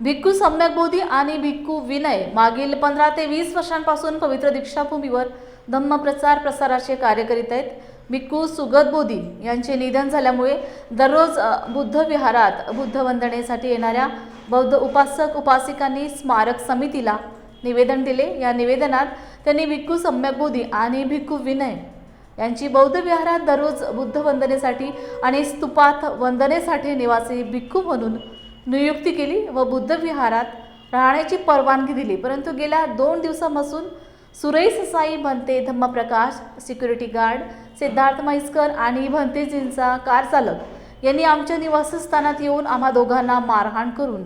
भिक्खू सम्यक बोधी आणि भिक्खू विनय मागील पंधरा ते वीस वर्षांपासून पवित्र दीक्षाभूमीवर धम्मप्रचार प्रसाराचे कार्य करीत आहेत. भिक्खू सुगत बोधी यांचे निधन झाल्यामुळे दररोज बुद्ध विहारात बुद्ध वंदनेसाठी येणाऱ्या बौद्ध उपासक उपासिकांनी स्मारक समितीला निवेदन दिले. या निवेदनात त्यांनी भिक्खू सम्यक बोधी आणि भिक्खू विनय यांची बौद्ध विहारात दररोज बुद्ध वंदनेसाठी आणि स्तूपात वंदनेसाठी निवासी भिक्खू म्हणून नियुक्ती केली व बुद्ध विहारात राहण्याची परवानगी दिली. परंतु गेल्या दोन दिवसापासून सुरेश साई भंते धम्मप्रकाश सिक्युरिटी गार्ड सिद्धार्थ म्हैसकर आणि भंतेजींचा कार चालक यांनी आमच्या निवासस्थानात येऊन आम्हा दोघांना मारहाण करून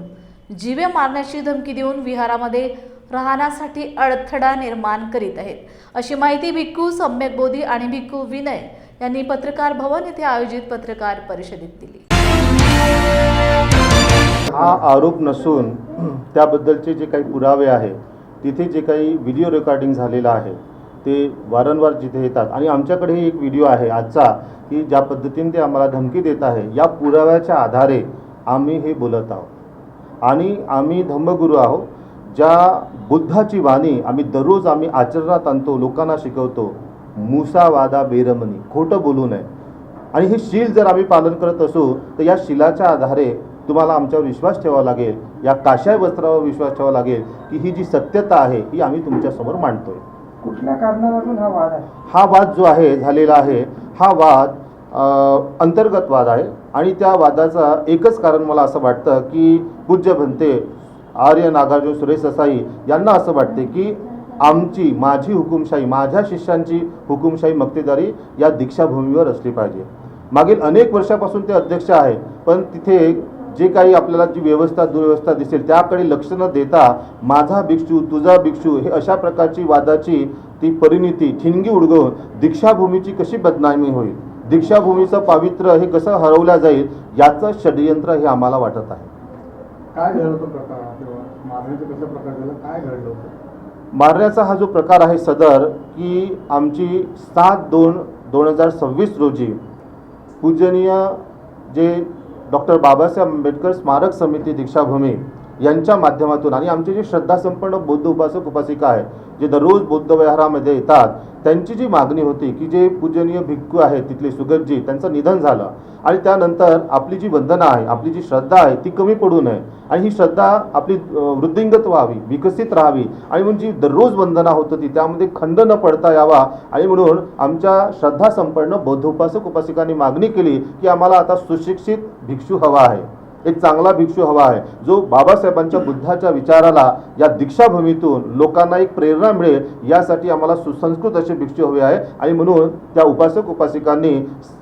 जीवे मारण्याची धमकी देऊन विहारामध्ये राहण्यासाठी अडथळा निर्माण करीत आहेत. अशी माहिती भिक्खू सम्यक बोधी आणि भिक्खू विनय यांनी पत्रकार भवन येथे आयोजित पत्रकार परिषदेत दिली. हा आरोप नसून त्याबद्दलचे जे काही पुरावे आहे तिथे जे काही व्हिडिओ रेकॉर्डिंग झालेलं आहे ते वारंवार जिथे येतात. आणि आमच्याकडे एक व्हिडिओ आहे आजचा की ज्या पद्धतीने ते आम्हाला धमकी देत आहे या पुराव्याच्या आधारे आम्ही हे बोलत आहोत. आणि आम्ही धम्मगुरू आहोत ज्या बुद्धाची वाणी आम्ही दररोज आम्ही आचरणात आणतो लोकांना शिकवतो मुसावादा बेरमणी खोटं बोलू नये. आणि हे शील जर आम्ही पालन करत असू तर या शिलाच्या आधारे तुम्हाला आमच्यावर विश्वास ठेवावा लागेल या काशाय वस्त्रावर विश्वास ठेवावा लागेल की ही जी सत्यता आहे ही आम्ही तुमच्यासमोर मांडतोय. कुठल्या कारणावरून हा वाद आहे? हा वाद जो आहे झालेला आहे हा वाद अंतर्गत वाद आहे आणि त्या वादाचा एकच कारण मला असं वाटतं की पूज्य भंते आर्य नागार्जुन सुरेश ससाई यांना असं वाटते की आमची माझी हुकुमशाही माझ्या शिष्यांची हुकुमशाही मक्तेदारी या दीक्षाभूमीवर असली पाहिजे. मागील अनेक वर्षापासून ते अध्यक्ष आहे पण तिथे जे काही आपल्याला जी व्यवस्था दुर्व्यवस्था दिसेल त्याकडे लक्ष न देता माझा भिक्षू तुझा भिक्षू हे अशा प्रकारची वादाची ती परिणिती ठिणगी उडगवून दीक्षाभूमीची कशी बदनामी होईल? दीक्षाभूमीचं पावित्र्य हे कसं हरवलं जाईल? याचं षडयंत्र हे आम्हाला वाटत आहे. काय घडलं घडलं मारण्याचा हा जो प्रकार आहे सदर की आमची सात दोन दोन हजार सव्वीस रोजी पूजनीय जे डॉक्टर बाबासाहेब आंबेडकर स्मारक समिती दीक्षाभूमी. यांच्या माध्यमातून. आणि आमची जी श्रद्धासंपन्न बौद्ध उपासक उपासिका आहे जे दररोज बौद्ध विहारामध्ये येतात त्यांची जी मागणी होती की जे पूजनीय भिक्खू आहेत तिथले सुगतजी त्यांचं निधन झालं. आणि त्यानंतर आपली जी वंदना आहे आपली जी श्रद्धा आहे ती कमी पडू नये. आणि ही श्रद्धा आपली वृद्धिंगत व्हावी विकसित राहावी. आणि म्हणून जी दररोज वंदना होत होती त्यामध्ये खंड न पडता यावा. आणि म्हणून आमच्या श्रद्धासंपन्न बौद्ध उपासक उपासिकांनी मागणी केली की आम्हाला आता सुशिक्षित भिक्षू हवा आहे. एक चांगला भिक्षू हवा आहे. जो बाबासाहेबांच्या बुद्धाच्या विचाराला या दीक्षाभूमीतून लोकांना एक प्रेरणा मिळेल यासाठी आम्हाला सुसंस्कृत असे भिक्षू हवे आहे. आणि म्हणून त्या उपासक उपासिकांनी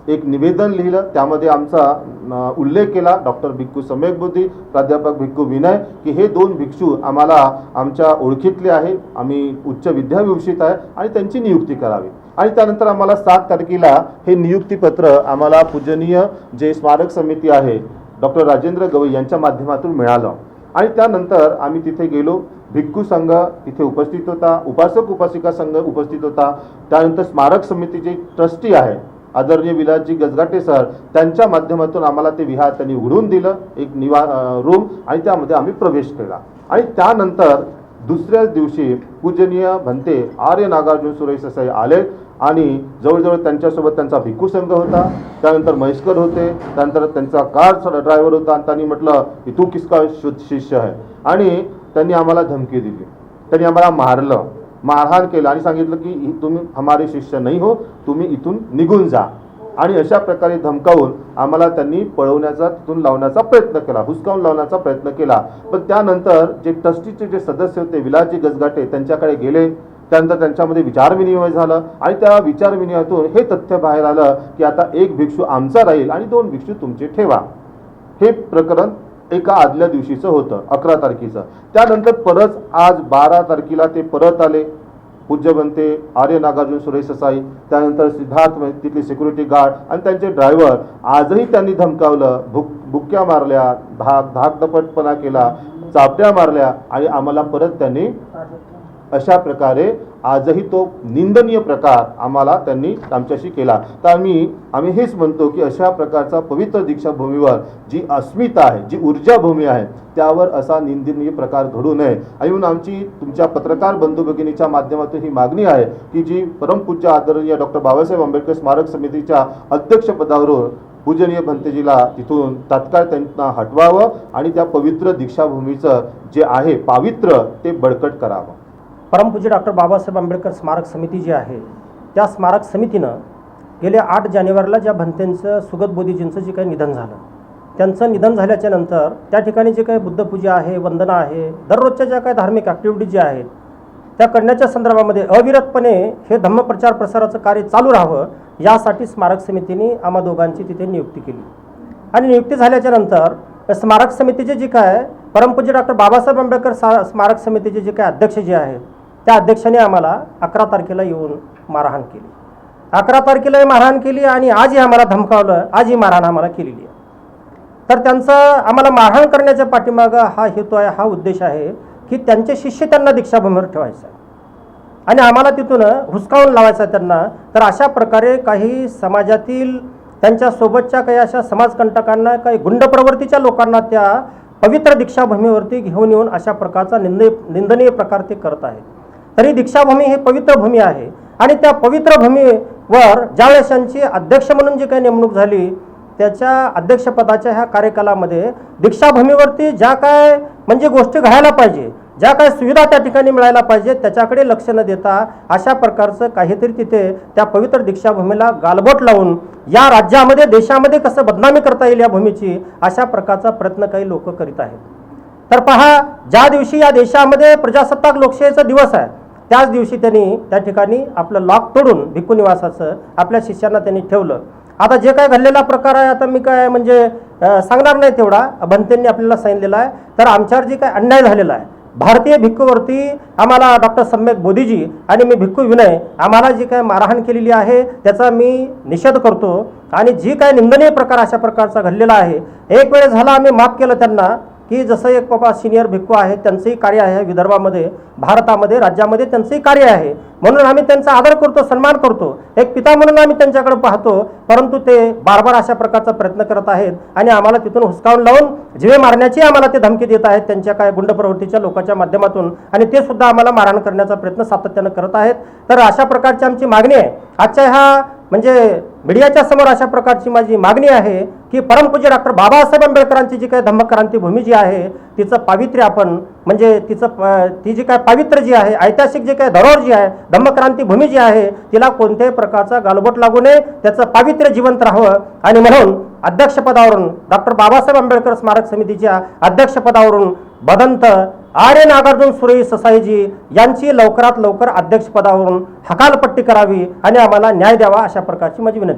एक निवेदन लिहिलं. त्यामध्ये आमचा उल्लेख केला. डॉक्टर भिक्खू सम्यक बुद्धी प्राध्यापक भिक्खू विनय की हे दोन भिक्षू आम्हाला आमच्या ओळखीतले आहे. आम्ही उच्च विद्याविभूषित आहे आणि त्यांची नियुक्ती करावी. आणि त्यानंतर आम्हाला सात तारखेला हे नियुक्तीपत्र आम्हाला पूजनीय जे स्मारक समिती आहे डॉक्टर राजेंद्र गवई यांच्या माध्यमातून मिळालं. आणि त्यानंतर आम्ही तिथे गेलो. भिक्खू संघ तिथे उपस्थित होता. उपासक उपासिका संघ उपस्थित होता. त्यानंतर स्मारक समितीचे ट्रस्टी आहे आदरणीय विलासजी गजगाटे सर त्यांच्या माध्यमातून आम्हाला ते विहार त्यांनी उघडून दिलं. एक निवा रूम आणि त्यामध्ये आम्ही प्रवेश केला. आणि त्यानंतर दुसऱ्याच दिवशी पूजनीय भंते आर्य नागार्जुन सुरेश ससाई आले आणि जवळजवळ त्यांच्यासोबत त्यांचा भिक्खू संघ होता. त्यानंतर महेशकर होते. त्यानंतर त्यांचा कार ड्रायव्हर होता आणि त्यांनी म्हटलं की तू किसका शिष्य आहे? आणि त्यांनी आम्हाला धमकी दिली. त्यांनी आम्हाला मारलं. मारहाण केलं आणि सांगितलं की तुम्ही हमारे शिष्य नाही हो तुम्ही इथून निघून जा. आणि अशा प्रकारे धमकावून आम्हाला त्यांनी पळवण्याचा तिथून लावण्याचा प्रयत्न केला हुसकावून लावण्याचा प्रयत्न केला. पण त्यानंतर जे ट्रस्टीचे जे सदस्य होते विलाजी गजगाटे त्यांच्याकडे गेले. त्यानंतर त्यांच्यामध्ये विचारविनिमय झालं आणि त्या विचारविनिमयातून हे तथ्य बाहेर आलं की आता एक भिक्षू आमचा राहील आणि दोन भिक्षू तुमचे ठेवा. हे प्रकरण एका आदल्या दिवशीचं होतं अकरा तारखेचं. त्यानंतर परत आज बारा तारखेला ते परत आले. पूज्य बनते आर्य नागार्जुन सुरेश ससाई त्यानंतर सिद्धार्थ तिथले सिक्युरिटी गार्ड आणि त्यांचे ड्रायव्हर आजही त्यांनी धमकावलं भुक बुक्क्या मारल्या धाक धाकधपटपणा केला चापट्या मारल्या आणि आम्हाला परत त्यांनी अशा प्रकारे आजही तो निंदनीय प्रकार आम्हाला त्यांनी आमच्याशी केला. तर आम्ही आम्ही हेच म्हणतो की अशा प्रकारचा पवित्र दीक्षाभूमीवर जी अस्मिता आहे जी ऊर्जाभूमी आहे त्यावर असा निंदनीय प्रकार घडू नये. आणि म्हणून आमची तुमच्या पत्रकार बंधू भगिनीच्या माध्यमातून ही मागणी आहे की जी परमपूज्य आदरणीय डॉक्टर बाबासाहेब आंबेडकर स्मारक समितीच्या अध्यक्षपदावरून पूजनीय भंतेजीला तिथून तात्काळ त्यांना हटवावं आणि त्या पवित्र दीक्षाभूमीचं जे आहे पावित्र्य ते बळकट करावं. परमपूज्य डॉक्टर बाबासाहेब आंबेडकर स्मारक समिती जी आहे त्या स्मारक समितीनं गेल्या आठ जानेवारीला ज्या भंतेंचं सुगत बोधीजींचं जे काही निधन झालं त्यांचं निधन झाल्याच्यानंतर त्या ठिकाणी जे काही बुद्धपूजा आहे वंदना आहे दररोजच्या ज्या काही धार्मिक ॲक्टिव्हिटीज ज्या आहेत त्या करण्याच्या संदर्भामध्ये अविरतपणे हे धम्मप्रचार प्रसाराचं कार्य चालू राहावं यासाठी स्मारक समितीने आम्हा दोघांची तिथे नियुक्ती केली. आणि नियुक्ती झाल्याच्यानंतर स्मारक समितीचे जे काय परमपूज्य डॉक्टर बाबासाहेब आंबेडकर सा स्मारक समितीचे जे काय अध्यक्ष जे आहेत त्या अध्यक्षाने आम्हाला अकरा तारखेला येऊन मारहाण केली. अकरा तारखेला मारहाण केली आणि आजही आम्हाला धमकावलं आजही मारहाण आम्हाला केलेली आहे. तर त्यांचं आम्हाला मारहाण करण्याच्या पाठीमागं हा हेतू आहे हा उद्देश आहे की त्यांचे शिष्य त्यांना दीक्षाभूमीवर ठेवायचं आहे. आणि आम्हाला तिथून हुसकावून लावायचा आहे त्यांना. तर अशा प्रकारे काही समाजातील त्यांच्यासोबतच्या काही अशा समाजकंटकांना काही गुंड प्रवृत्तीच्या लोकांना त्या पवित्र दीक्षाभूमीवरती घेऊन येऊन अशा प्रकारचा निंद निंदनीय प्रकार ते करत आहेत. तरी दीक्षाभूमी ही पवित्र भूमी आहे. आणि त्या पवित्र भूमीवर ज्यावेळेस यांची अध्यक्ष म्हणून जी काही नेमणूक झाली त्याच्या अध्यक्षपदाच्या ह्या कार्यकालामध्ये दीक्षाभूमीवरती ज्या काय म्हणजे गोष्टी घडायला पाहिजे ज्या काय सुविधा त्या ठिकाणी मिळायला पाहिजे त्याच्याकडे लक्ष न देता अशा प्रकारचं काहीतरी तिथे त्या पवित्र दीक्षाभूमीला गालबोट लावून या राज्यामध्ये देशामध्ये कसं बदनामी करता येईल या भूमीची अशा प्रकारचा प्रयत्न काही लोक करीत आहेत. तर पहा ज्या दिवशी या देशामध्ये प्रजासत्ताक लोकशाहीचा दिवस आहे त्याच दिवशी त्यांनी त्या ठिकाणी आपलं लॉक तोडून भिक्खू निवासाचं आपल्या शिष्यांना त्यांनी ठेवलं. आता जे काय घडलेला प्रकार आहे आता मी काय म्हणजे सांगणार नाही तेवढा. भंतेंनी आपल्याला सांगितलेला आहे. तर आमच्यावर जे काय अन्याय झालेला आहे भारतीय भिक्खूवरती आम्हाला डॉक्टर सम्यक बोधीजी आणि मी भिक्खू विनय आम्हाला जी काय मारहाण केलेली आहे त्याचा मी निषेध करतो. आणि जी काय निंदनीय प्रकार अशा प्रकारचा घडलेला आहे एक वेळ झाला आम्ही माफ केलं त्यांना की जसं एक बाबा सिनियर भिक्खू आहे त्यांचंही कार्य आहे विदर्भामध्ये भारतामध्ये राज्यामध्ये त्यांचंही कार्य आहे. म्हणून आम्ही त्यांचा आदर करतो सन्मान करतो. एक पिता म्हणून आम्ही त्यांच्याकडे पाहतो परंतु ते बारबार अशा प्रकारचा प्रयत्न करत आहेत आणि आम्हाला तिथून हुसकावून लावून जिवे मारण्याची आम्हाला ते धमकी देत आहेत त्यांच्या काय गुंड प्रवृत्तीच्या लोकांच्या माध्यमातून. आणि ते सुद्धा आम्हाला मारहाण करण्याचा प्रयत्न सातत्यानं करत आहेत. तर अशा प्रकारची आमची मागणी आहे. आजच्या ह्या म्हणजे मीडियाच्या समोर अशा प्रकारची माझी मागणी आहे की परमपूज्य डॉक्टर बाबासाहेब आंबेडकरांची जी काही धम्मक्रांती भूमी जी आहे तिचं पावित्र्य आपण म्हणजे तिचं ती जी काय पावित्र्य जी आहे ऐतिहासिक जी काय धरोहर जी आहे धम्मक्रांती भूमी जी आहे तिला कोणत्याही प्रकारचा गालबोट लागू नये त्याचं पावित्र्य जिवंत राहावं. आणि म्हणून अध्यक्षपदावरून डॉक्टर बाबासाहेब आंबेडकर स्मारक समितीच्या अध्यक्षपदावरून बदंत आर्य नागार्जुन सुरेश ससाईजी यांची लवकरात लवकर अध्यक्षपदावरून हकालपट्टी करावी आणि आम्हाला न्याय द्यावा अशा प्रकारची माझी विनंती.